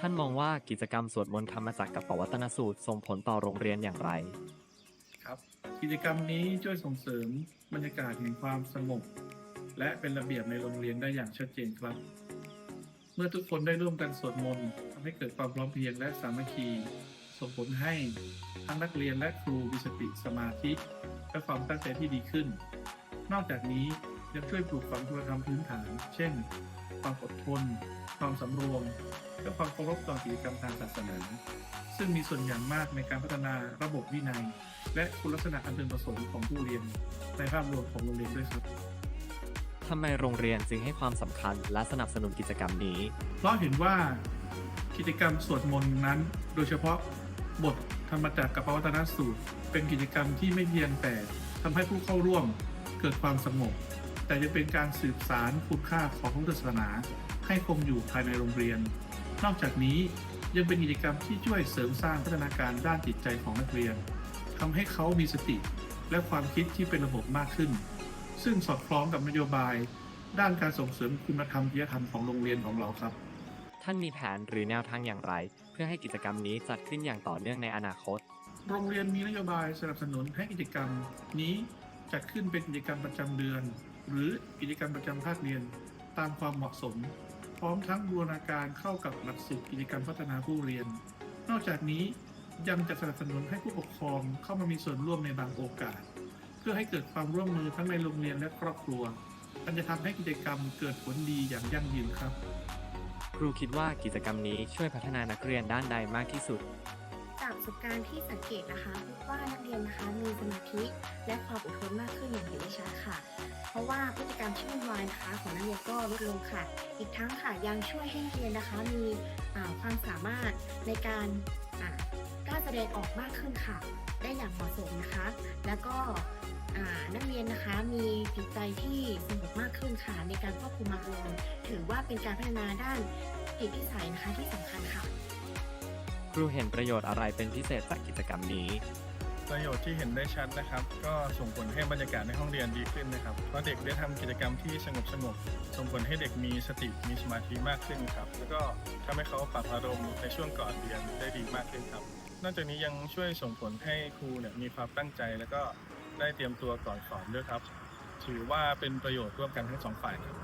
ท่านมองว่ากิจกรรมสวดมนต์ธรรมจักรกับปวัตนสูตรส่งผลต่อโรงเรียนอย่างไร ครับกิจกรรมนี้ช่วยส่งเสริมบรรยากาศแห่งความสงบและเป็นระเบียบในโรงเรียนได้อย่างชัดเจนครับ เมื่อทุกคนได้ร่วมกันสวดมนต์ทำให้เกิดความพร้อมเพรียงและสามัคคีส่งผลให้ทั้งนักเรียนและครูมีสติสมาธิและความตั้งใจที่ดีขึ้น นอกจากนี้ยังช่วยปลูกฝังคุณธรรมพื้นฐาน เช่น ความอดทน ความสำรวม และความเคารพต่อกิจกรรมทางศาสนา ซึ่งมีส่วนอย่างมากในการพัฒนาระบบวินัย และคุณลักษณะอันเป็นประสงค์ของผู้เรียนในภาพรวมของโรงเรียนด้วยครับทำไมโรงเรียนจึงให้ความสำคัญและสนับสนุนกิจกรรมนี้ เพราะเห็นว่ากิจกรรมสวดมนต์นั้น โดยเฉพาะบทธรรมจักรกับปวัตนสูตร เป็นกิจกรรมที่ไม่เพียงแต่ทำให้ผู้เข้าร่วมเกิดความสงบแต่ยังเป็นการสืบสารคุณค่าของพระพุทธศาสนาให้คงอยู่ภายในโรงเรียน นอกจากนี้ยังเป็นกิจกรรมที่ช่วยเสริมสร้างพัฒนาการด้านจิตใจของนักเรียนทำให้เขามีสติและความคิดที่เป็นระบบมากขึ้น ซึ่งสอดคล้องกับนโยบาย ด้านการส่งเสริมคุณธรรมจริยธรรมของโรงเรียนของเราครับ ท่านมีแผนหรือแนวทางอย่างไร เพื่อให้กิจกรรมนี้จัดขึ้นอย่างต่อเนื่องในอนาคต โรงเรียนมีนโยบายสนับสนุนให้กิจกรรมนี้จัดขึ้นเป็นกิจกรรมประจำเดือน หรือกิจกรรมประจำภาคเรียนตามความเหมาะสม พร้อมทั้งบูรณาการเข้ากับหลักสูตรกิจกรรมพัฒนาผู้เรียน นอกจากนี้ยังจะสนับสนุนให้ผู้ปกครองเข้ามามีส่วนร่วมในบางโอกาส เพื่อให้เกิดความร่วมมือทั้งในโรงเรียนและครอบครัวมันจะทำให้กิจกรรมเกิดผลดีอย่างยั่งยืนครับ ครูคิดว่ากิจกรรมนี้ช่วยพัฒนานักเรียนด้านใดมากที่สุด จากประสบการณ์ที่สังเกตนะคะพบว่านักเรียนนะคะมีสมาธิและความอดทนมากขึ้นอย่างเห็นได้ชัดค่ะเพ ราะว่าพฤติกรรมที่วุ่นวายนะคะของนักเรียนก็ลดลงค่ะ อีกทั้งค่ะยังช่วยให้นักเรียนนะคะมีความสามารถในการกล้าแสดงออกมากขึ้นค่ะ ได้อย่างเหมาะสมนะคะ แล้วก็นักเรียนนะคะมีจิตใจที่สงบมากขึ้นค่ะในการควบคุมอารมณ์ถือว่าเป็นการพัฒนาด้านจิตนิสัยนะคะที่สำคัญค่ะ ครูเห็นประโยชน์อะไรเป็นพิเศษจากกิจกรรมนี้ ประโยชน์ที่เห็นได้ชัดนะครับ ก็ส่งผลให้บรรยากาศในห้องเรียนดีขึ้นนะครับเพราะเด็กได้ทำกิจกรรมที่สงบสงบๆส่งผลให้เด็กมีสติมีสมาธิมากขึ้นครับแล้วก็ทำให้เขาปรับอารมณ์ในช่วงก่อนเรียนได้ดีมากขึ้นครับ นอกจากนี้ยังช่วยส่งผลให้ครูเนี่ยมีความตั้งใจ แล้วก็ได้เตรียมตัวก่อนสอนด้วยครับ ถือว่าเป็นประโยชน์ร่วมกันทั้งสองฝ่ายครับ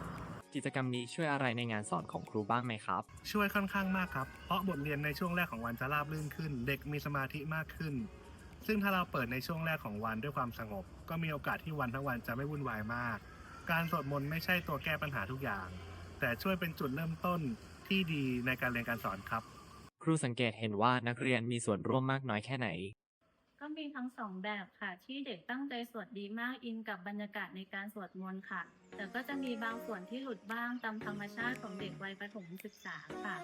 กิจกรรมนี้ช่วยอะไรในงานสอนของครูบ้างไหมครับ ช่วยค่อนข้างมากครับ เพราะบทเรียนในช่วงแรกของวันจะราบรื่นขึ้น เด็กมีสมาธิมากขึ้น ซึ่งถ้าเราเปิดในช่วงแรกของวันด้วยความสงบ ก็มีโอกาสที่วันทั้งวันจะไม่วุ่นวายมาก การสวดมนต์ไม่ใช่ตัวแก้ปัญหาทุกอย่าง แต่ช่วยเป็นจุดเริ่มต้นที่ดีในการเรียนการสอนครับ ครูสังเกตเห็นว่านักเรียนมีส่วนร่วมมากน้อยแค่ไหน ก็มีทั้งสองแบบค่ะ ที่เด็กตั้งใจสวดดีมากอินกับบรรยากาศในการสวดมนต์ค่ะ แต่ก็จะมีบางส่วนที่หลุดบ้างตามธรรมชาติของเด็กวัยประถมศึกษาค่ะ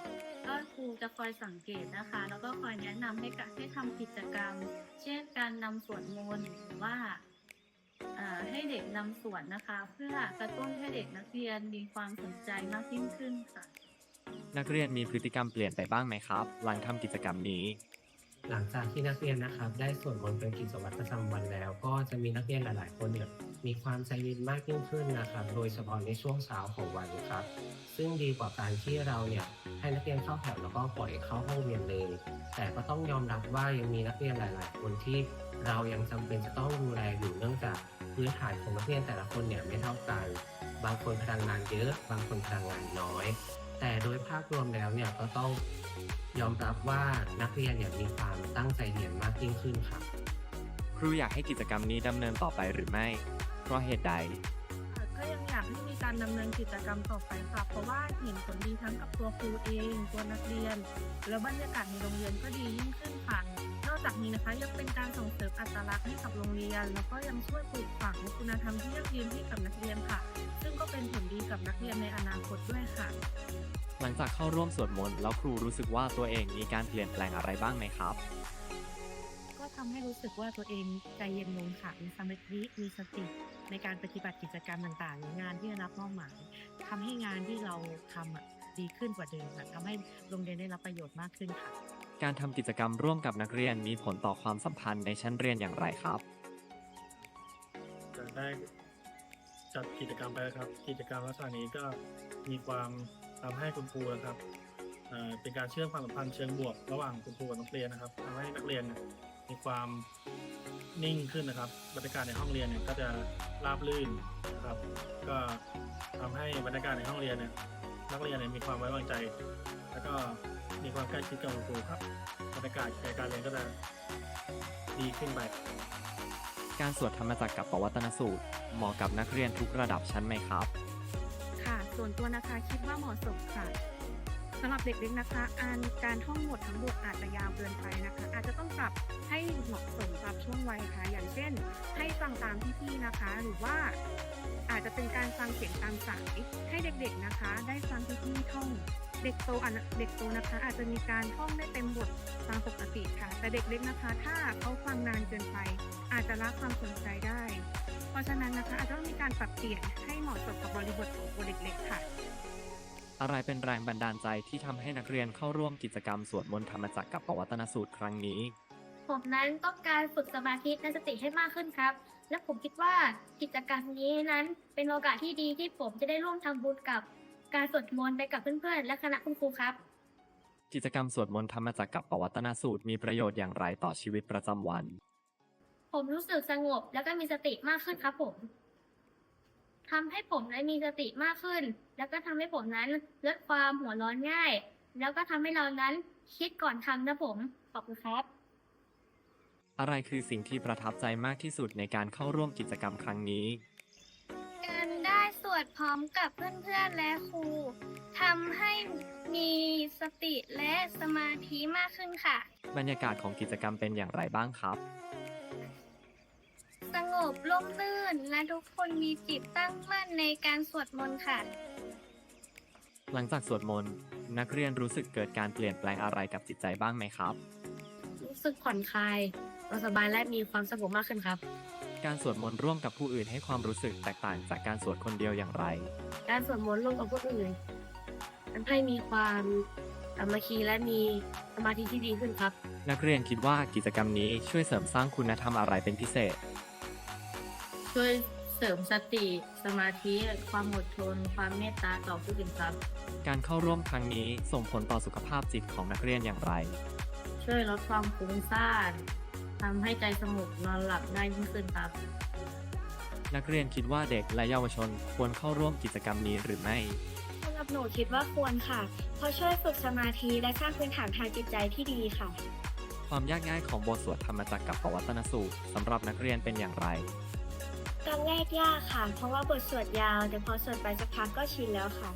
ก็ครูจะคอยสังเกตนะคะ แล้วก็คอยแนะนำให้กะให้ทำกิจกรรม เช่นการนำสวดมนต์หรือว่าให้เด็กนำสวดนะคะ เพื่อกระตุ้นให้เด็กนักเรียนมีความสนใจมากยิ่งขึ้นค่ะ นักเรียนมีพฤติกรรมเปลี่ยนไปบ้างไหมครับ หลังทำกิจกรรมนี้ หลังจากที่นักเรียนนะครับได้สวดมนต์เป็นกิจวัตรประจำวันแล้ว ก็จะมีนักเรียนหลาย ๆ คนเนี่ยมีความใจเย็นมากยิ่งขึ้นนะครับ โดยเฉพาะในช่วงเช้าของวันครับ ซึ่งดีกว่าการที่เราเนี่ยให้นักเรียนเข้าแถวแล้วก็ปล่อยเข้าห้องเรียนเลย แต่ก็ต้องยอมรับว่ายังมีนักเรียนหลาย ๆ คนที่เรายังจำเป็นจะต้องดูแลอยู่เนื่องจากพื้นฐานของนักเรียนแต่ละคนเนี่ยไม่เท่ากัน บางคนพลังงานเยอะ บางคนพลังงานน้อย แต่โดยภาพรวมแล้วเนี่ยก็ต้องยอมรับว่านักเรียนเนี่ยมีความตั้งใจเรียนมากยิ่งขึ้นครับ ครูอยากให้กิจกรรมนี้ดำเนินต่อไปหรือไม่ เพราะเหตุใด ค่ะก็ยังอยากให้มีการดำเนินกิจกรรมต่อไปค่ะ เพราะว่าเห็นผลดีทั้งกับตัวครูเอง ตัวนักเรียน แล้วบรรยากาศในโรงเรียนก็ดียิ่งขึ้นค่ะนอก จากนี้นะคะยังเป็นการส่งเสริมอัตลักษณ์ให้กับโรงเรียน แล้วก็ยังช่วยปลูกฝังคุณธรรมที่ยั่งยืนให้กับนักเรียนค่ะ ซึ่งก็เป็นผลดีกับนักเรียนในอนาคตด้วยค่ะ หลังจากเข้าร่วมสวดมนต์แล้วครูรู้สึกว่าตัวเองมีการเปลี่ยนแปลงอะไรบ้างไหมครับ ก็ทำให้รู้สึกว่าตัวเองใจเย็นลงค่ะมีสมาธิมีสติในการปฏิบัติกิจกรรมต่างๆงานที่ได้รับมอบหมายทำให้งานที่เราทำอะดีขึ้นกว่าเดิมค่ะทำให้โรงเรียนได้รับประโยชน์มากขึ้นค่ะ การทำกิจกรรมร่วมกับนักเรียนมีผลต่อความสัมพันธ์ในชั้นเรียนอย่างไรครับจะได้จัดกิจกรรมไปครับ กิจกรรมลักษณะนี้ก็มีความทำให้คุณครูนะครับเอ่อเป็นการเชื่อมความสัมพันธ์เชิงบวกระหว่างคุณครูกับนักเรียนนะครับทำให้นักเรียนเนี่ยมีความนิ่งขึ้นนะครับ บรรยากาศในห้องเรียนเนี่ยก็จะราบรื่นนะครับ ก็ทำให้บรรยากาศในห้องเรียนเนี่ยนักเรียนเนี่ยมีความไว้วางใจ แล้วก็ มีความใกล้ชิดกับคุณครูครับบรรยากาศในการเรียนก็จะดีขึ้นไป การสวดธรรมจักรกับปวัตนสูตร เหมาะกับนักเรียนทุกระดับชั้นไหมครับ ค่ะ ส่วนตัวนะคะคิดว่าเหมาะสมค่ะสำหรับเด็กๆนะคะอ่านการท่องบททั้งบทอาจจะยาวเกินไปนะคะ อาจจะต้องปรับให้เหมาะสมกับช่วงวัยค่ะ อย่างเช่น ให้ฟังตามพี่ๆนะคะ หรือว่าอาจจะเป็นการฟังเสียงตามสายให้เด็กๆนะคะ ได้ฟังพี่ๆท่อง เด็กโตอะเด็กโตนะคะ อาจจะมีการท่องได้เต็มบทตามปกติค่ะ แต่เด็กเล็กนะคะ ถ้าเขาฟังนานเกินไป อาจจะละความสนใจได้ เพราะฉะนั้นนะคะอาจจะต้องมีการปรับเปลี่ยนให้เหมาะสมกับบริบทของตัวเด็กเล็กค่ะ อะไรเป็นแรงบันดาลใจที่ทำให้นักเรียนเข้าร่วมกิจกรรมสวดมนต์ธรรมจักรกับปวัตนสูตรครั้งนี้ ผมนั้นต้องการฝึกสมาธิและสติให้มากขึ้นครับ และผมคิดว่ากิจกรรมนี้นั้นเป็นโอกาสที่ดีที่ผมจะได้ร่วมทำบุญกับ การสวดมนต์ไปกับเพื่อนๆ และคณะคุณครูครับ กิจกรรมสวดมนต์ธรรมจักรกับปวัตนสูตรมีประโยชน์อย่างไรต่อชีวิตประจำวัน ผมรู้สึกสงบแล้วก็มีสติมากขึ้นครับผมทำให้ผมนั้นมีสติมากขึ้น แล้วก็ทำให้ผมนั้นลดความหัวร้อนง่าย แล้วก็ทำให้เรานั้นคิดก่อนทำนะผมขอบคุณครับ อะไรคือสิ่งที่ประทับใจมากที่สุดในการเข้าร่วมกิจกรรมครั้งนี้การได้สวดพร้อมกับเพื่อนๆและครูทำให้มีสติและสมาธิมากขึ้นค่ะ บรรยากาศของกิจกรรมเป็นอย่างไรบ้างครับ สงบร่มรื่นและทุกคนมีจิตตั้งมั่นในการสวดมนต์ค่ะ หลังจากสวดมนต์นักเรียนรู้สึกเกิดการเปลี่ยนแปลงอะไรกับจิตใจบ้างไหมครับ รู้สึกผ่อนคลายสบายและมีความสงบมากขึ้นครับ การสวดมนต์ร่วมกับผู้อื่นให้ความรู้สึกแตกต่างจากการสวดคนเดียวอย่างไร การสวดมนต์ร่วมกับผู้อื่นทำให้มีความสามัคคีและมีสมาธิที่ดีขึ้นครับ นักเรียนคิดว่ากิจกรรมนี้ช่วยเสริมสร้างคุณธรรมอะไรเป็นพิเศษ ช่วยเสริมสติ สมาธิ ความอดทน ความเมตตาต่อผู้อื่นครับ การเข้าร่วมครั้งนี้ส่งผลต่อสุขภาพจิตของนักเรียนอย่างไร ช่วยลดความฟุ้งซ่าน ทำให้ใจสงบนอนหลับได้ยิ่งขึ้นครับ นักเรียนคิดว่าเด็กและเยาวชนควรเข้าร่วมกิจกรรมนี้หรือไม่ สำหรับหนูคิดว่าควรค่ะ เพราะช่วยฝึกสมาธิและสร้างพื้นฐานทางจิตใจที่ดีค่ะ ความยากง่ายของบทสวดธรรมจักรกับปวัตนสูตรสำหรับนักเรียนเป็นอย่างไร ตอนแรกยากค่ะ เพราะว่าบทสวดยาว แต่พอสวดไปสักพักก็ชินแล้วค่ะ